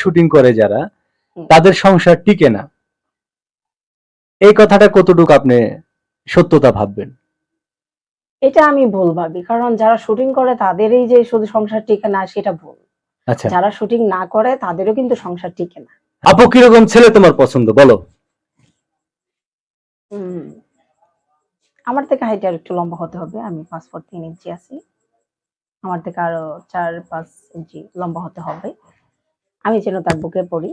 Shooting করে যারা তাদের সংসার টিকে না। এই কথাটা কতটুকু আপনি সত্যতা ভাববেন? এটা আমি ভুল ভাবি কারণ যারা শুটিং করে তাদেরই যে শুধু সংসার টিকে না সেটা ভুল। আচ্ছা। যারা শুটিং না করে তাদেরও কিন্তু সংসার টিকে না। আপু কীরকম ছেলে তোমার পছন্দ বলো। আমার থেকে হাইট আর একটু লম্বা হতে হবে আমি পাঁচ ফুট তিন ইঞ্চি আছি। আমার থেকে আরও চার পাঁচ ইঞ্চি লম্বা হতে হবে। আমি যেন তার বুকে পড়ি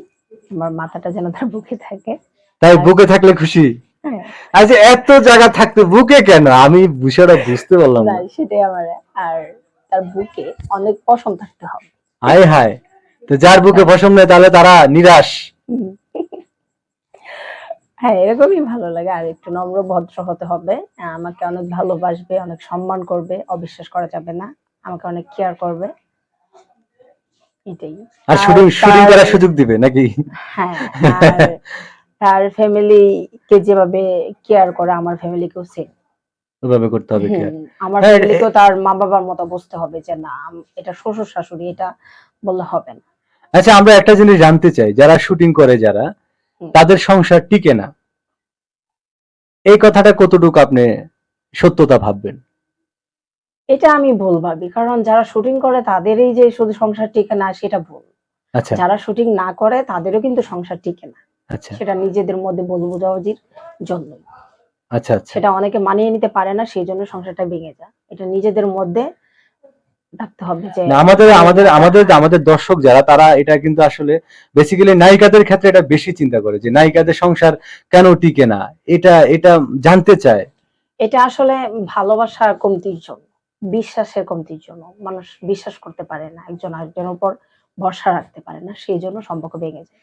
আমার মাথাটা যেন তার বুকে থাকে। তাই বুকে থাকলে খুশি? হ্যাঁ। আচ্ছা এত জায়গা থাকতে বুকে কেন? আমি বিষয়টা বুঝতে পারলাম না। সেটাই আমার আর তার বুকে অনেক পশম থাকতে হবে। হায় হায়। তো যার বুকে পশম নেই তাহলে তারা নিরাশ। হ্যাঁ এরকমই ভালো লাগে আর একটু নম্র ভদ্র হতে হবে। আমাকে অনেক ভালোবাসবে অনেক সম্মান করবে অবিশ্বাস করা যাবে না। আমাকে অনেক কেয়ার করবে। আর শুটিং শুটিং করার সুযোগ দিবে নাকি? হ্যাঁ তার ফ্যামিলি কে যেভাবে কেয়ার করে আমার ফ্যামিলিকেও সেম ওভাবে করতে হবে আমার হ্যাঁ, ফ্যামিলিকেও তার মা বাবার মতো বুঝতে হবে যে না এটা শ্বশুর শাশুড়ি এটা বললে হবে না। আচ্ছা আমরা একটা জিনিস জানতে চাই যারা শুটিং করে যারা তাদের সংসার টিকে না। এই কথাটা কতটুকু আপনি সত্যতা ভাববেন? এটা আমি ভুল ভাবি। কারণ যারা শুটিং করে তাদেরই যে শুধু সংসার টিকে না সেটা ভুল। আচ্ছা। যারা শুটিং না করে তাদেরও কিন্তু সংসার টিকে না। আচ্ছা। সেটা নিজেদের মধ্যে ভুল বোঝাবুঝির জন্য আচ্ছা আচ্ছা। সেটা অনেকে মানিয়ে নিতে পারে না সেই জন্য সংসারটা ভেঙে যায়। এটা নিজেদের মধ্যে থাকতে হবে যে আমাদের আমাদের আমাদের আমাদের দর্শক যারা তারা এটা কিন্তু আসলে বেসিক্যালি নায়িকাদের ক্ষেত্রে এটা বেশি চিন্তা করে যে নায়িকাদের সংসার কেন টিকে না? এটা এটা জানতে চায়। এটা আসলে ভালোবাসার কমতির জন্য। বিশ্বাসের কমতির জন্য। মানুষ বিশ্বাস করতে পারে না, একজন আরেকজনের উপর ভরসা রাখতে পারে না, সেই জন্য সম্পর্ক ভেঙে যায়।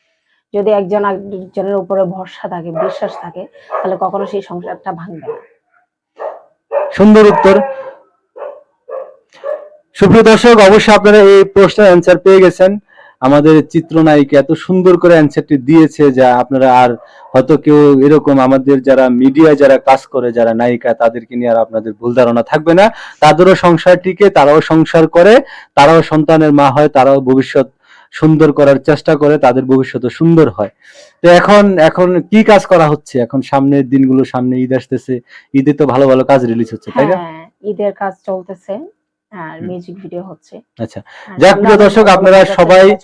যদি একজন আরেকজনের উপরে ভরসা থাকে, বিশ্বাস থাকে, তাহলে কখনো সেই সংসারটা ভাঙবে না। সুন্দর উত্তর। সুপ্রিয় দর্শক, অবশ্যই আপনারা এই প্রশ্নের অ্যান্সার পেয়ে গেছেন। আমাদের চিত্রনায়িকা এত সুন্দর করে অ্যান্সারটি দিয়েছে যা আপনারা আর হয়তো কেউ এরকম আমাদের যারা মিডিয়ায় যারা কাজ করে, যারা নায়িকা, তাদেরকে নিয়ে আর আপনাদের ভুল ধারণা থাকবে না। তাদেরও সংসারটিকে তারাও সংসার করে, তারাও সন্তানের মা হয়, তারাও ভবিষ্যৎ সুন্দর করার চেষ্টা করে, তাদের ভবিষ্যৎ সুন্দর হয়। তো এখন এখন কি কাজ করা হচ্ছে? এখন সামনের দিনগুলো, সামনে ঈদ আসতেছে, ঈদে তো ভালো ভালো কাজ রিলিজ হচ্ছে, তাই না? হ্যাঁ ঈদের কাজ চলতেছে। হুম। মিউজিক ভিডিও হচ্ছে। আচ্ছা। যাক, প্রিয় দর্শক, আপনারা সবাই-।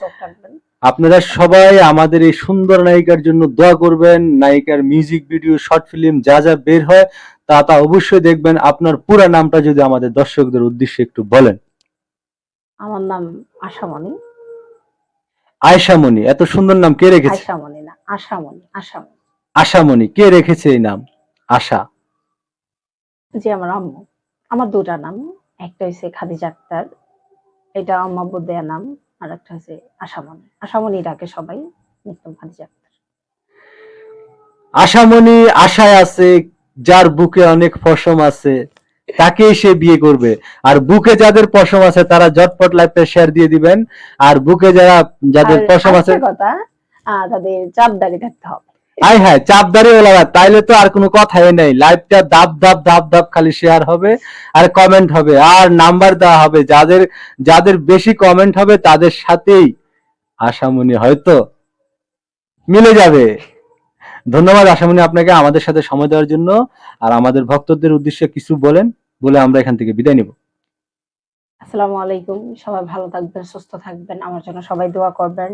আপনারা সবাই আমাদের এই সুন্দর নায়িকার জন্য দোয়া করবেন। নায়িকার মিউজিক ভিডিও শর্ট ফিল্ম যা যা বের হয় তা তা অবশ্যই দেখবেন। আপনার পুরো নামটা যদি আমাদের দর্শকদের উদ্দেশ্যে একটু বলেন। আমার নাম আশামণি। আয়শামণি এত সুন্দর নাম কে রেখেছে? আশামণি না আশামণি আশামণি। আশামণি। কে রেখেছে এই নাম? আশা। যে আমার আম্মু। আমার দুটা নাম। একটা হচ্ছে খাদিজা আক্তার। এটা আম্মা দেয়া নাম আর একটা হচ্ছে আশামণি। আশামণি ডাকে সবাই একদম খাদিজা আক্তার। আশামণি আশায় আছে যার বুকে অনেক পশম আছে তাকেই সে বিয়ে করবে। আর বুকে যাদের পশম আছে তারা ঝটপট লাইফটা শেয়ার দিয়ে দিবেন। আর বুকে যারা যাদের পশম আছে কথা আহ, তাদের চাপ দাঁড়িয়ে থাকতে হবে। আই হ্যাঁ চাপদারি ওলারা, তাইলে তো আর কোনো কথাই নেই। লাইভটা দাব দাব দাব দাব খালি শেয়ার হবে আর কমেন্ট হবে। আর নাম্বার দেওয়া হবে। যাদের যাদের বেশি কমেন্ট হবে তাদের সাথেই আশামনি হয়তো মিলে যাবে। ধন্যবাদ আশামনি আপনাকে আমাদের সাথে সময় দেওয়ার জন্য। আর আমাদের ভক্তদের উদ্দেশ্যে কিছু বলেন, বলে আমরা এখান থেকে বিদায় নিব। আসসালামু আলাইকুম। সবাই ভালো থাকবেন, সুস্থ থাকবেন। আমার জন্য সবাই দোয়া করবেন।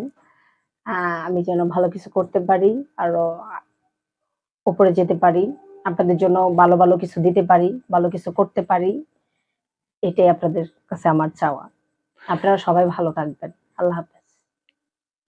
আমি যেন ভালো কিছু করতে পারি, আরও উপরে যেতে পারি, আপনাদের জন্য ভালো ভালো কিছু দিতে পারি, ভালো কিছু করতে পারি, এটাই আপনাদের কাছে আমার চাওয়া। আপনারা সবাই ভালো থাকবেন। আল্লাহ হাফেজ।